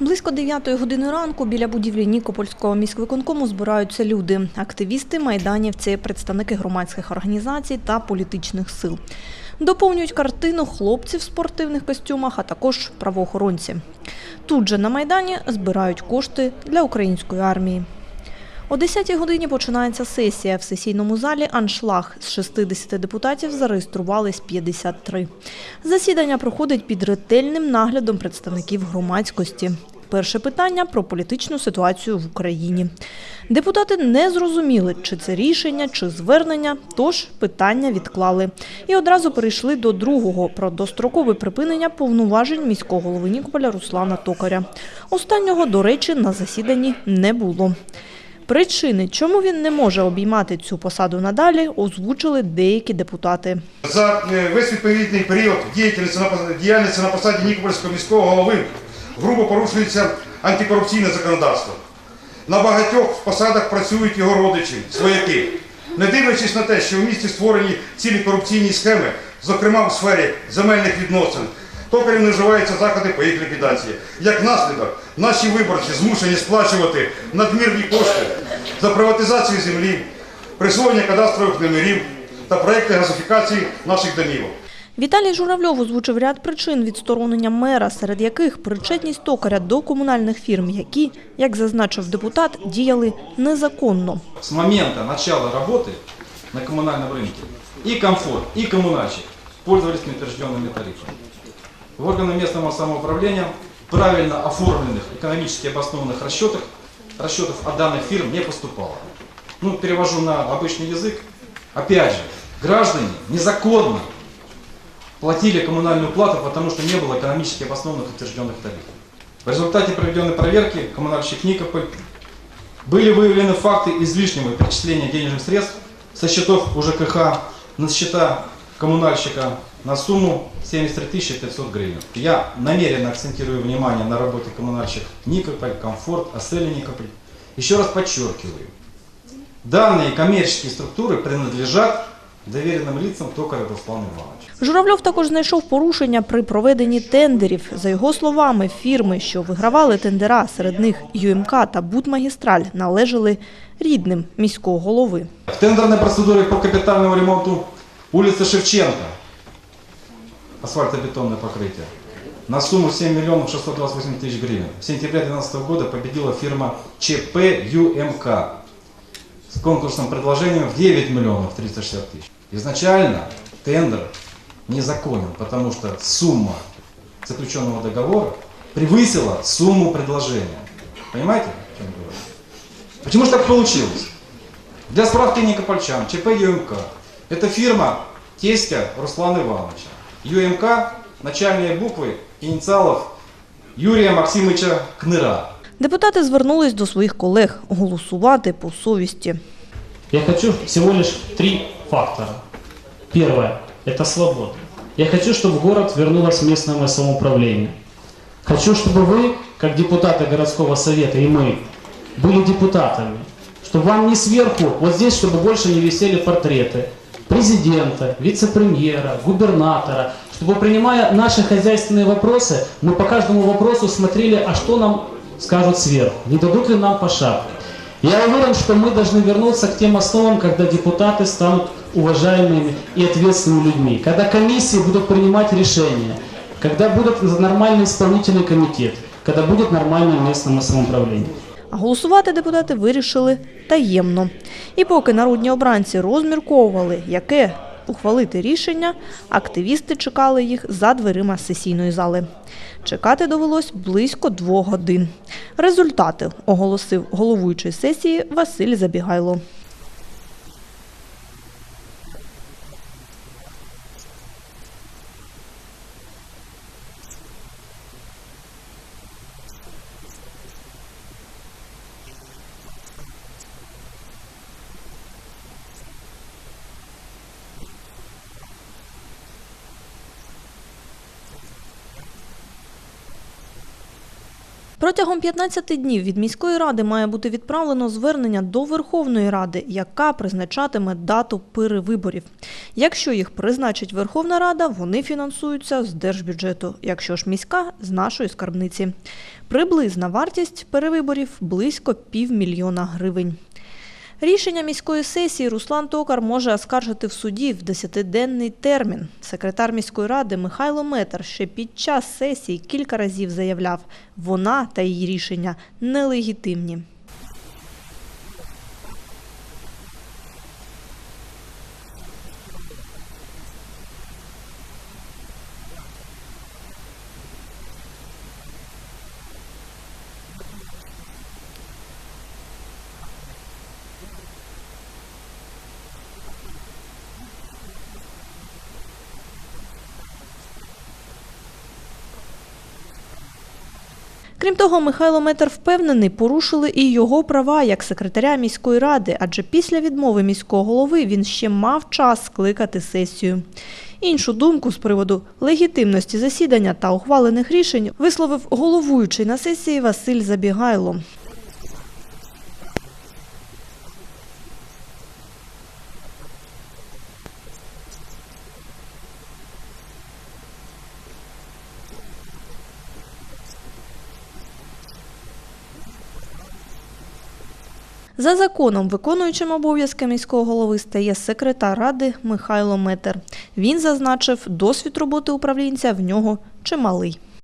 Близько 9 години ранку біля будівлі Нікопольського міськвиконкому збираються люди. Активісти, майданівці, представники громадських організацій та політичних сил. Доповнюють картину хлопці в спортивних костюмах, а також правоохоронці. Тут же на Майдані збирають кошти для української армії. О 10-й годині починається сесія. В сесійному залі аншлаг. З 60 депутатів зареєструвались 53. Засідання проходить під ретельним наглядом представників громадськості. Перше питання про політичну ситуацію в Україні. Депутати не зрозуміли, чи це рішення, чи звернення, тож питання відклали. І одразу перейшли до другого про дострокове припинення повноважень міського голови Нікополя Руслана Токаря. Останнього, до речі, на засіданні не було. Причини, чому він не може обіймати цю посаду надалі, озвучили деякі депутати. За е, весь відповідний період діяльності на посаді Нікопольського міського голови грубо порушується антикорупційне законодавство. На багатьох посадах працюють його родичі, свояки. Не дивлячись на те, що в місті створені цілі корупційні схеми, зокрема у сфері земельних відносин, токарів не вживаються заходи по їх ліквідації. Як наслідок, наші виборці змушені сплачувати надмірні кошти за приватизацію землі, присвоєння кадастрових номерів та проекти газифікації наших домівок. Віталій Журавльов озвучив ряд причин відсторонення мера, серед яких причетність токаря до комунальних фірм, які, як зазначив депутат, діяли незаконно. с момента начала работы на коммунальном рынке и комфорт, и коммунальщик пользовались неутвержденными тарифами. В органы местного самоуправления правильно оформленных, экономически обоснованных расчетах, расчетов от данных фирм не поступало. Ну, перевожу на обычный язык. Опять же, граждане незаконно платили коммунальную плату, потому что не было экономически обоснованных утвержденных тарифов. В результате проведенной проверки коммунальщик Никополь были выявлены факты излишнего перечисления денежных средств со счетов УЖКХ на счета коммунальщика на сумму 73 500 гривен. Я намеренно акцентирую внимание на работе коммунальщик Никополь, Комфорт, Асели Никополь. Еще раз подчеркиваю, данные коммерческие структуры принадлежат доверенным лицам Токаря Руслана Ивановича. Журавльов також знайшов порушення при проведенні тендерів. За його словами, фірми, що вигравали тендера, серед них ЮМК та Будмагістраль, належали рідним міського голови. В тендерной процедуре по капитальному ремонту улицы Шевченко, асфальтобетонное покрытие, на сумму 7 миллионов 628 тысяч гривен. В сентябре 2012 года победила фирма ЧП ЮМК с конкурсным предложением в 9 миллионов 360 тысяч. Изначально тендер незаконен, потому что сумма заключенного договора превысила сумму предложения. Понимаете, о чем я говорю? Почему же так получилось? Для справки Никопольчан, ЧП ЮМК. Это фирма тестя Руслана Ивановича. ЮМК – начальные буквы инициалов Юрия Максимовича Кныра. Депутати звернулись до своїх колег голосувати по совісті. Я хочу всего лишь три фактора. Первое – это свобода. Я хочу, чтобы в город вернулось местное самоуправление. Хочу, чтобы вы, как депутаты городского совета и мы, были депутатами. Чтобы вам не сверху, вот здесь, чтобы больше не висели портреты президента, вице-премьера, губернатора, чтобы принимая наши хозяйственные вопросы, мы по каждому вопросу смотрели, а что нам скажут сверху, не дадут ли нам по шапке. Я уверен, что мы должны вернуться к тем основам, когда депутаты станут уважаемыми и ответственными людьми, когда комиссии будут принимать решения, когда будет нормальный исполнительный комитет, когда будет нормальное местное самоуправление. Голосувати депутати вирішили таємно. І поки народні обранці розмірковували, яке ухвалити рішення, активісти чекали їх за дверима сесійної зали. Чекати довелось близько двох годин. Результати оголосив головуючий сесії Василь Забігайло. Протягом 15 днів від міської ради має бути відправлено звернення до Верховної Ради, яка призначатиме дату перевиборів. Якщо їх призначить Верховна Рада, вони фінансуються з держбюджету. Якщо ж міська з нашої скарбниці. Приблизна вартість перевиборів близько півмільйона гривень. Рішення міської сесії Руслан Токар може оскаржити в суді в 10-денний термін. Секретар міської ради Михайло Метр ще під час сесії кілька разів заявляв, вона та її рішення нелегітимні. Крім того, Михайло Метр впевнений, порушили і його права як секретаря міської ради, адже після відмови міського голови він ще мав час скликати сесію. Іншу думку з приводу легітимності засідання та ухвалених рішень висловив головуючий на сесії Василь Забігайло. За законом, виконуючим обов'язки міського голови стає секретар ради Михайло Метер. Він зазначив, досвід роботи управлінця в нього чималий.